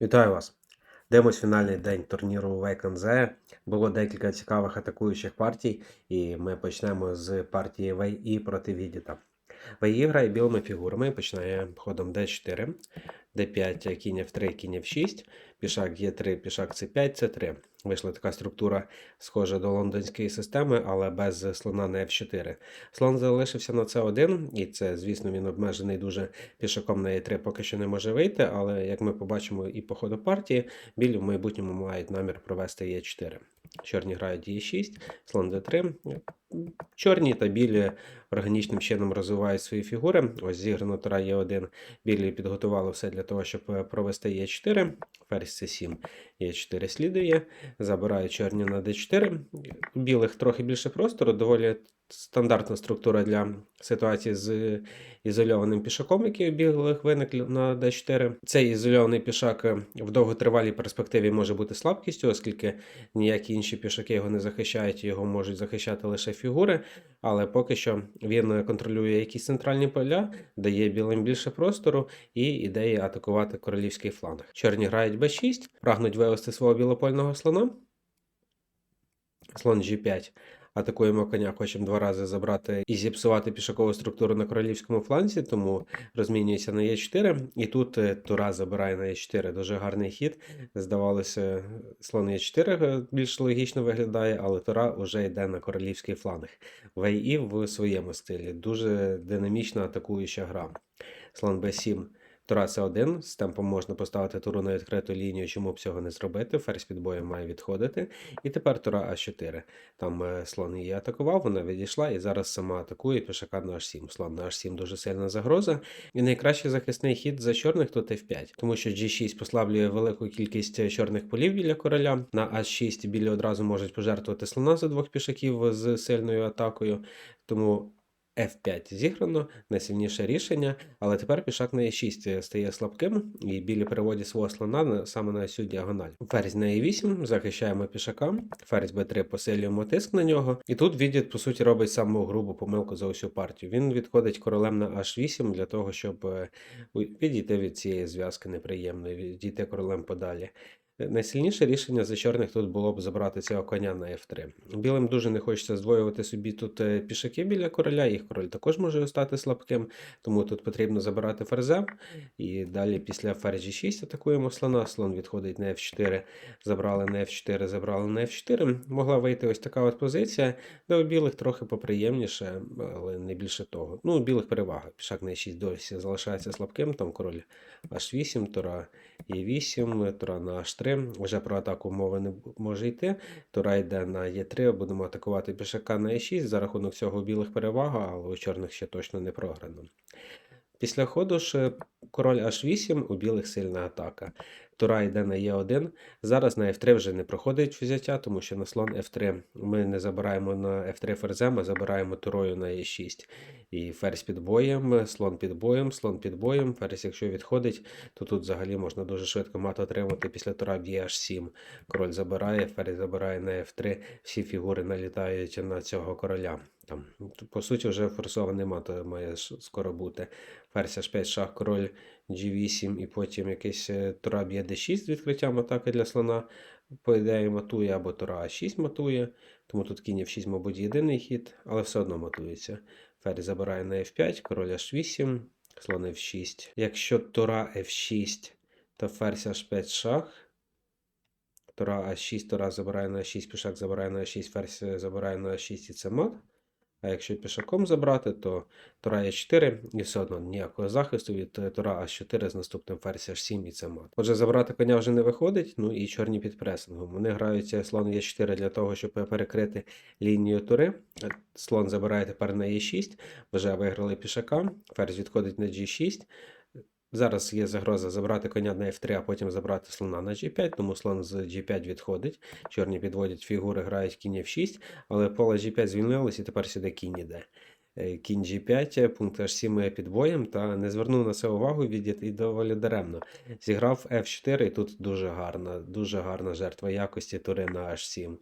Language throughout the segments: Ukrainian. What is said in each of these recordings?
Вітаю вас! Дивимось фінальний день турніру ВКНЗ. Було декілька цікавих атакуючих партій, і ми почнемо з партії Вей-І проти Відіта. Вей-І грає білими фігурами починає ходом d4, d5, кінь f3, кінь f6, пішак Е3, пішак c5, c3. Вийшла така структура, схожа до лондонської системи, але без слона на f4. Слон залишився на c1, і це, звісно, він обмежений дуже пішаком на e3 поки що не може вийти, але як ми побачимо і по ходу партії, білі в майбутньому мають намір провести e4. Чорні грають e6, слон d3. Чорні та білі органічним чином розвивають свої фігури. Ось зіграно тара Е1. Білі підготували все для того, щоб е, провести Е4. Ферзь С7, Е4 слідує. Забирають чорні на d4. У білих трохи більше простору, доволі стандартна структура для ситуації з ізольованим пішаком, який у білих виник на d4. Цей ізольований пішак е, в довготривалій перспективі може бути слабкістю, оскільки ніякі інші пішаки його не захищають, його можуть захищати лише фігури. Але поки що він контролює якісь центральні поля, дає білим більше простору і ідеї атакувати королівський фланг. Чорні грають b6, прагнуть вивести свого білопольного слона. Слон g5. Атакуємо коня, хочемо два рази забрати і зіпсувати пішакову структуру на королівському фланзі, тому розмінюється на Е4. І тут е, Тура забирає на Е4. Дуже гарний хід. Здавалося, слон Е4 більш логічно виглядає, але Тура вже йде на королівський фланг. Вей-І в своєму стилі. Дуже динамічна атакуюча гра. Слон Б7. Тура С1, з темпом можна поставити туру на відкриту лінію, чому б цього не зробити. Ферзь під боєм має відходити. І тепер Тура А4. Там е, слон її атакував, вона відійшла і зараз сама атакує пішака на H7. Слон на H7 дуже сильна загроза. І найкращий захисний хід за чорних тут F5, тому що G6 послаблює велику кількість чорних полів біля короля. На А6 білі одразу можуть пожертвувати слона за двох пішаків з сильною атакою. Тому F5 зіграно, найсильніше рішення, але тепер пішак на E6 стає слабким, і білі переводять свого слона саме на цю діагональ. Ферзь на E8, захищаємо пішака, ферзь B3 посилюємо тиск на нього. І тут відід, по суті, робить саму грубу помилку за усю партію. Він відходить королем на H8 для того, щоб е, відійти від цієї зв'язки неприємної, відійти королем подалі. Найсильніше рішення за чорних тут було б забрати цього коня на F3. Білим дуже не хочеться здвоювати собі тут е, пішаки біля короля, їх король також може стати слабким, тому тут потрібно забирати ферзем. І далі після ферзі 6 атакуємо слона, слон відходить на F4, забрали на F4, забрали на F4. Могла вийти ось така от позиція, де у білих трохи поприємніше, але не більше того. Ну, у білих перевага. Пішак на E6 досі залишається слабким, там король H8, тура E8, тура на H3. Вже про атаку мови не може йти. Тура йде на Е3, будемо атакувати пішака на Е6. За рахунок цього білих перевага, але у чорних ще точно не програно. Після ходу ж король H8, у білих сильна атака. Тура йде на Е1. Зараз на F3 вже не проходить взяття, тому що на слон F3 ми не забираємо на F3 ферзем, а забираємо турою на Е6. І ферзь під боєм, слон під боєм, слон під боєм. Ферзь, якщо відходить, то тут взагалі можна дуже швидко мат отримати після тура б'є H7. Король забирає, ферзь забирає на F3, всі фігури налітають на цього короля. Там, По суті, вже форсований мат має скоро бути. Ферзь H5, шах, король G8 і потім якийсь тура б'є D6 з відкриттям атаки для слона. По ідеї матує або тура А6 матує, тому тут кінь F6, мабуть, єдиний хід, але все одно матується. Ферзь забирає на F5, король H8, слон F6. Якщо тура F6, то ферзь H5 шах. Тура А6, тура забирає на А6, пішак забирає на А6, ферзь забирає на А6 і це мат. А якщо пішаком забрати, то тура Е4 і все одно ніякого захисту від тура А4 з наступним ферзь H7 і це мат. Отже, забрати коня вже не виходить, ну і чорні під пресингом. Вони граються слон Е4 для того, щоб перекрити лінію тури. Слон забирає тепер на Е6, вже виграли пішака, ферзь відходить на G6. Зараз є загроза забрати коня на F3, а потім забрати слона на G5, тому слон з G5 відходить. Чорні підводять фігури, грають кінь F6, але поле G5 звільнилось і тепер сюди кінь іде. е, кінь G5, пункт H7 підбоєм, та не звернув на це увагу від і доволі даремно. Зіграв F4, і тут дуже гарна, дуже гарна жертва якості тури на H7.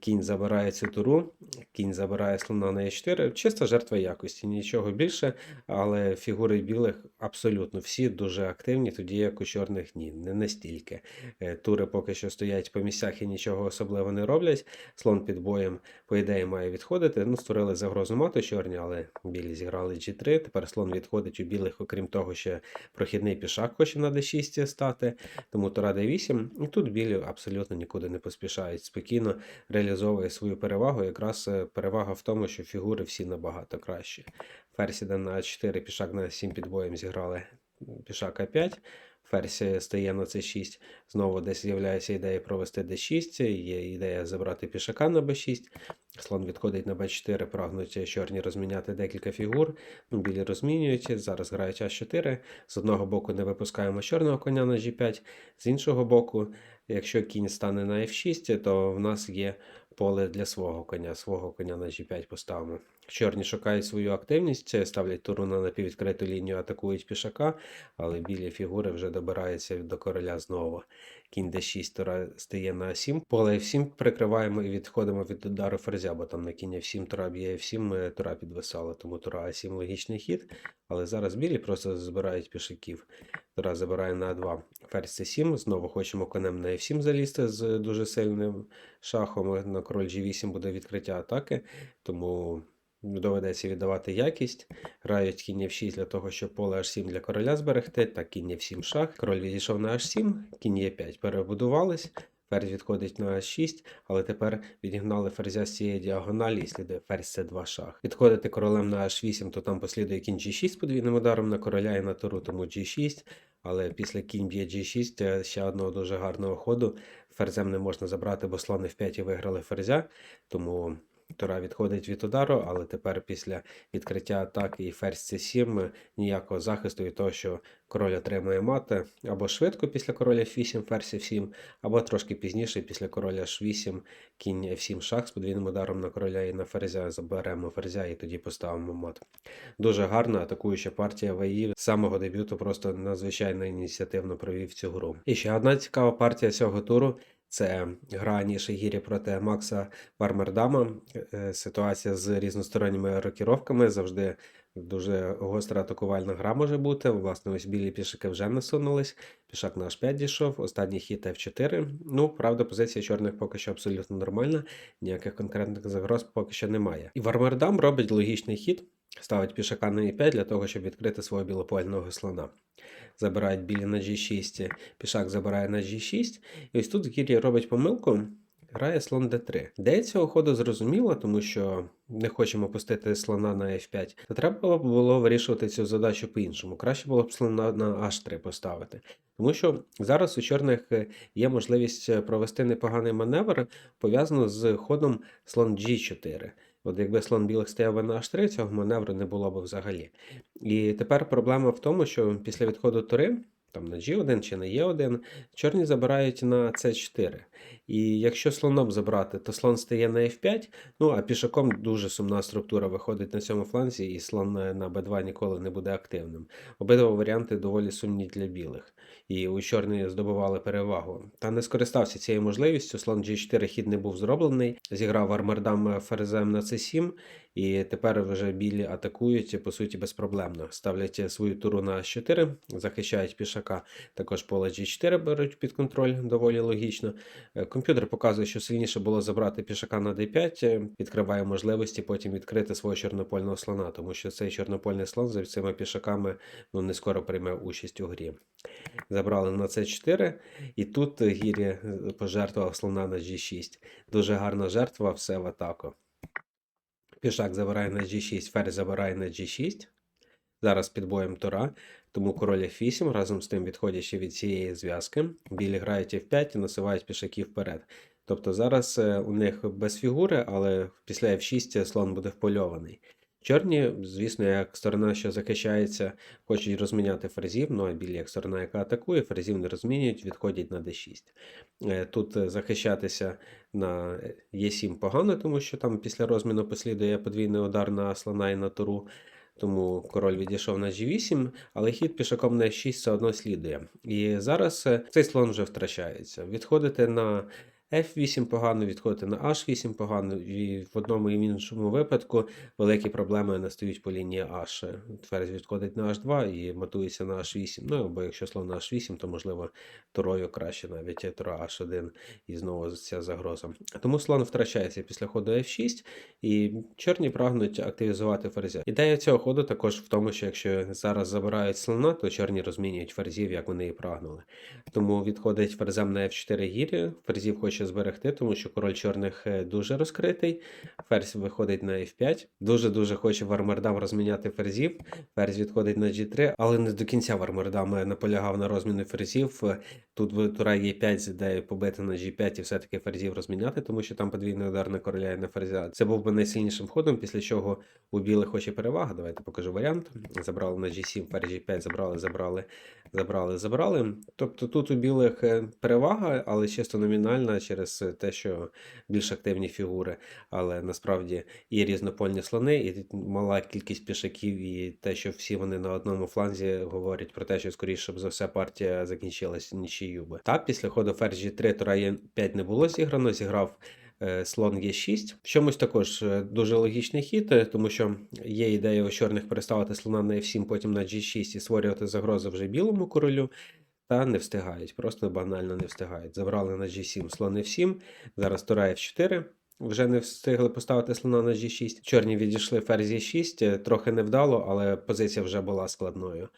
Кінь забирає цю туру, кінь забирає слона на Е4. Чиста жертва якості, нічого більше, але фігури білих абсолютно всі дуже активні, тоді як у чорних ні, не настільки. Е, Тури поки що стоять по місцях і нічого особливо не роблять. Слон під боєм, по ідеї, має відходити. Ну, створили загрозу мату чорні, але білі зіграли G3. Тепер слон відходить у білих, окрім того, ще прохідний пішак хоче на D6 стати, тому тура D8. І тут білі абсолютно нікуди не поспішають. Спокійно реалізовує свою перевагу. Якраз е, перевага в тому, що фігури всі набагато кращі. Ферзь іде на 4, пішак на 7 під боєм зіграли пішак А5. Ферзь стає на c6. Знову десь з'являється ідея провести d6, є ідея забрати пішака на b6. Слон відходить на b4, прагнуть чорні розміняти декілька фігур. Ну, білі розмінюють. Зараз грають а4. З одного боку не випускаємо чорного коня на g5, з іншого боку, якщо кінь стане на f6, то в нас є поле для свого коня. Свого коня на g5 поставимо. Чорні шукають свою активність, ставлять туру на напіввідкриту лінію, атакують пішака, але білі фігури вже добираються до короля знову. Кінь d6 тура стає на 7. Поле f7 прикриваємо і відходимо від удару ферзя, бо там на кінь f7 тура б'є f7, тура підвисала, тому тура a7 логічний хід. Але зараз білі просто збирають пішаків. Тура забирає на 2. Ферзь c7. Знову хочемо конем на f7 залізти з дуже сильним шахом. На король g8 буде відкриття атаки, тому доведеться віддавати якість. Грають кінь f6 для того, щоб поле h7 для короля зберегти. Так, кінь f7 шах. Король відійшов на h7, кінь e5 перебудувались. Ферзь відходить на h6, але тепер відігнали ферзя з цієї діагоналі і слідує ферзь c2 шах. Відходити королем на h8, то там послідує кінь g6 з подвійним ударом на короля і на туру, тому g6. Але після кінь б'є g6 ще одного дуже гарного ходу. Ферзем не можна забрати, бо слон f5 і виграли ферзя. Тому Тура відходить від удару, але тепер після відкриття атаки і ферзь c7 ніякого захисту від того, що король отримує мати або швидко після короля f8, ферзь f7, або трошки пізніше після короля h8, кінь f7 шах з подвійним ударом на короля і на ферзя заберемо ферзя і тоді поставимо мат. Дуже гарна атакуюча партія ВАІ з самого дебюту просто надзвичайно ініціативно провів цю гру. І ще одна цікава партія цього туру. Це гра Нішигірі проти Макса Вармердама. Е, Ситуація з різносторонніми рокіровками завжди дуже гостра атакувальна гра може бути. Власне, ось білі пішаки вже насунулись. Пішак на H5 дійшов, останній хід F4. Ну, правда, позиція чорних поки що абсолютно нормальна, ніяких конкретних загроз поки що немає. І Вармердам робить логічний хід. Ставить пішака на e5 для того, щоб відкрити свого білопольного слона. Забирають білі на G6, пішак забирає на G6. І ось тут Гірі робить помилку, грає слон D3. Де цього ходу зрозуміло, тому що не хочемо пустити слона на F5, то треба було вирішувати цю задачу по-іншому. Краще було б слона на H3 поставити. Тому що зараз у чорних є можливість провести непоганий маневр, пов'язаний з ходом слон G4. От якби слон білих стояв би на h3, цього маневру не було б взагалі. І тепер проблема в тому, що після відходу тури, там на G1 чи на E1, чорні забирають на C4. І якщо слоном забрати, то слон стає на F5, ну а пішаком дуже сумна структура виходить на цьому фланзі, і слон на B2 ніколи не буде активним. Обидва варіанти доволі сумні для білих. І у чорні здобували перевагу. Та не скористався цією можливістю. Слон G4 хід не був зроблений. Зіграв армардам ферзем на C7, і тепер вже білі атакують по суті безпроблемно. Ставлять свою туру на H4, захищають пішака. Також поле G4 беруть під контроль доволі логічно. Е, Комп'ютер показує, що сильніше було забрати пішака на d5, відкриває можливості потім відкрити свого чорнопольного слона, тому що цей чорнопольний слон за цими пішаками ну, не скоро прийме участь у грі. Забрали на c4, і тут Гірі пожертвував слона на g6. Дуже гарна жертва, все в атаку. Пішак забирає на g6, ферзь забирає на g6. Зараз під боєм тура, тому король F8 разом з тим відходячи від цієї зв'язки, білі грають F5 і насувають пішаків вперед. Тобто зараз у них без фігури, але після F6 слон буде впольований. Чорні, звісно, як сторона, що захищається, хочуть розміняти ферзів, ну а білі, як сторона, яка атакує, ферзів не розмінюють, відходять на d6. Е, Тут е, захищатися на Е7 погано, тому що там після розміну послідує подвійний удар на слона і на туру. Тому король відійшов на G8, але хід пішаком на F6 все одно слідує. І зараз е, цей слон вже втрачається. Відходити на F8 погано, відходити на H8 погано, і в одному і в іншому випадку великі проблеми настають по лінії H. Ферзь відходить на H2 і матується на H8. Ну або якщо слон на H8, то можливо турою краще навіть тура H1 і знову ця загроза. Тому слон втрачається після ходу F6, і чорні прагнуть активізувати ферзя. Ідея цього ходу також в тому, що якщо зараз забирають слона, то чорні розмінюють ферзів, як вони і прагнули. Тому відходить ферзем на F4 гірі, ферзів хоче зберегти, тому що король чорних е, дуже розкритий. Ферзь виходить на F5. Дуже-дуже хоче Вармардам розміняти ферзів. Ферзь відходить на G3, але не до кінця Вармардам е, наполягав на розміну ферзів. Е, Тут тура Е5 з побити на G5 і все-таки ферзів розміняти, тому що там подвійний удар на короля і на ферзя. Це був би найсильнішим ходом, після чого у білих хоче перевага. Давайте покажу варіант. Забрали на G7, ферзь G5, забрали, забрали, забрали, забрали. Тобто тут у білих перевага, але чисто номінальна через те, що більш активні фігури. Але насправді і різнопольні слони, і мала кількість пішаків, і те, що всі вони на одному фланзі говорять про те, що скоріше б за все партія закінчилась нічию би. Так, після ходу ферзь G3 тура Е5 не було зіграно, зіграв е, слон Е6. В чомусь також е, дуже логічний хід, е, тому що є ідея у чорних переставити слона на F7, потім на G6 і створювати загрозу вже білому королю. Та не встигають, просто банально не встигають. Забрали на G7 слон F7, зараз тура F4. Вже не встигли поставити слона на G6. Чорні відійшли ферзь E6, трохи невдало, але позиція вже була складною.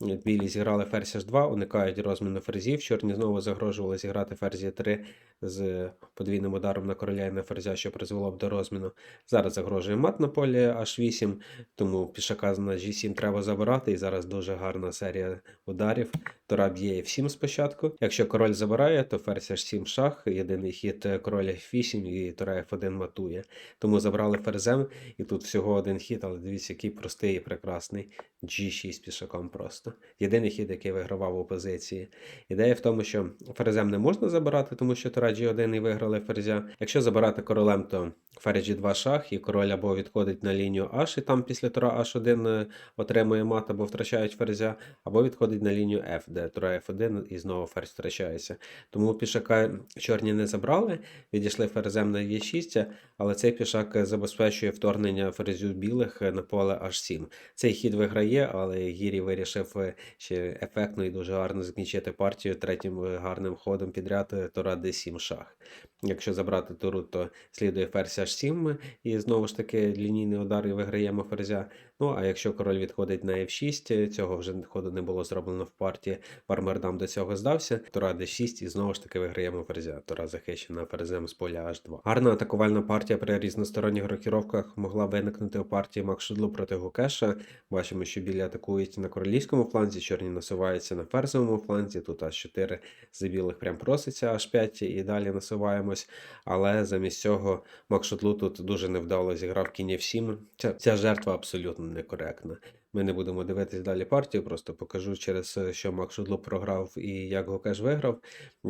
Білі зіграли ферзь H2, уникають розміну ферзів. Чорні знову загрожували зіграти ферзь E3 з подвійним ударом на короля і на ферзя, що призвело б до розміну. Зараз загрожує мат на полі H8, тому пішака на G7 треба забирати. І зараз дуже гарна серія ударів. Тура б'є F7 спочатку. Якщо король забирає, то ферзь H7 шах, єдиний хід короля F8 і тура F1 матує. Тому забрали ферзем, і тут всього один хід, але дивіться, який простий і прекрасний. G6 пішаком просто. Єдиний хід, який вигравав у позиції. Ідея в тому, що ферзем не можна забирати, тому що тура G1 і виграли ферзя. Якщо забирати королем, то ферзь G2 шах, і король або відходить на лінію H, і там після тура H1 е, отримує мат, або втрачають ферзя, або відходить на лінію F, де тура F1 і знову ферзь втрачається. Тому пішака чорні не забрали, відійшли ферзем на Е6, але цей пішак забезпечує вторгнення ферзю білих на поле H7. Цей хід виграє, але Гірі вирішив ще ефектно і дуже гарно закінчити партію третім е, гарним ходом підряд Тора тура D7 шах. Якщо забрати туру, то слідує ферзь H7 і знову ж таки лінійний удар і виграємо ферзя. Ну а якщо король відходить на F6, цього вже ходу не було зроблено в партії. Пармердам до цього здався. Тура D6 і знову ж таки виграємо ферзя. Тура захищена ферзем з поля H2. Гарна атакувальна партія при різносторонніх рокіровках могла виникнути у партії Макшудлу проти Гукеша. Бачимо, що білі атакують на королівському фланзі, чорні насуваються на ферзовому фланзі. Тут H4 за білих прям проситься H5 і далі насуваємось. Але замість цього Макшудлу тут дуже невдало зіграв кінь F7. Ця, ця жертва абсолютно некоректна. Ми не будемо дивитись далі партію, просто покажу через е, що Мак Шудло програв і як Гокеш виграв,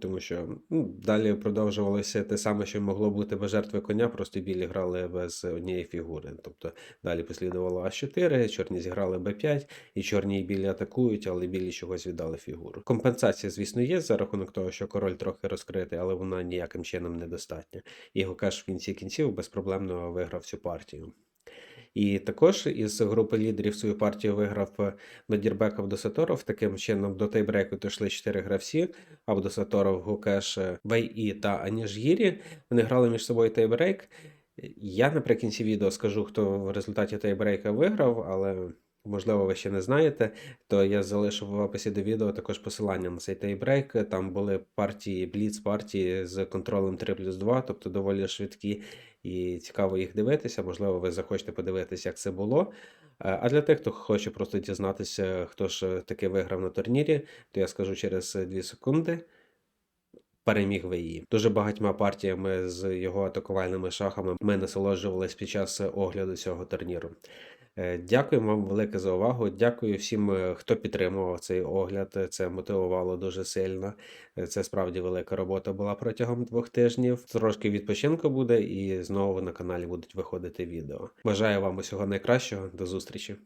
тому що ну, далі продовжувалося те саме, що могло бути без жертви коня, просто білі грали без однієї фігури. Тобто далі послідувало А4, чорні зіграли Б5, і чорні і білі атакують, але білі чогось віддали фігуру. Компенсація, звісно, є за рахунок того, що король трохи розкритий, але вона ніяким чином недостатня. І Гокеш в кінці кінців безпроблемно виграв цю партію. І також із групи лідерів свою партію виграв е, Надірбек Авдосаторов. Таким чином до тайбрейку дійшли чотири гравці: Авдосаторов, Гукеш, Вей-І та Аніжгірі. Вони грали між собою тайбрейк. Я наприкінці відео скажу, хто в результаті тайбрейка виграв, але. Можливо, ви ще не знаєте, то я залишу в описі до відео також посилання на цей тайбрейк. Там були партії, бліц партії з контролем 3 плюс 2, тобто доволі швидкі і цікаво їх дивитися. Можливо, ви захочете подивитися, як це було. Е, А для тих, хто хоче просто дізнатися, хто ж таки виграв на турнірі, то я скажу через 2 секунди. Переміг ВІ. Дуже багатьма партіями з його атакувальними шахами ми насолоджувалися під час огляду цього турніру. Е, Дякую вам велике за увагу. Дякую всім, е, хто підтримував цей огляд. Це мотивувало дуже сильно. Е, Це справді велика робота була протягом двох тижнів. Трошки відпочинку буде, і знову на каналі будуть виходити відео. Бажаю вам усього найкращого. До зустрічі!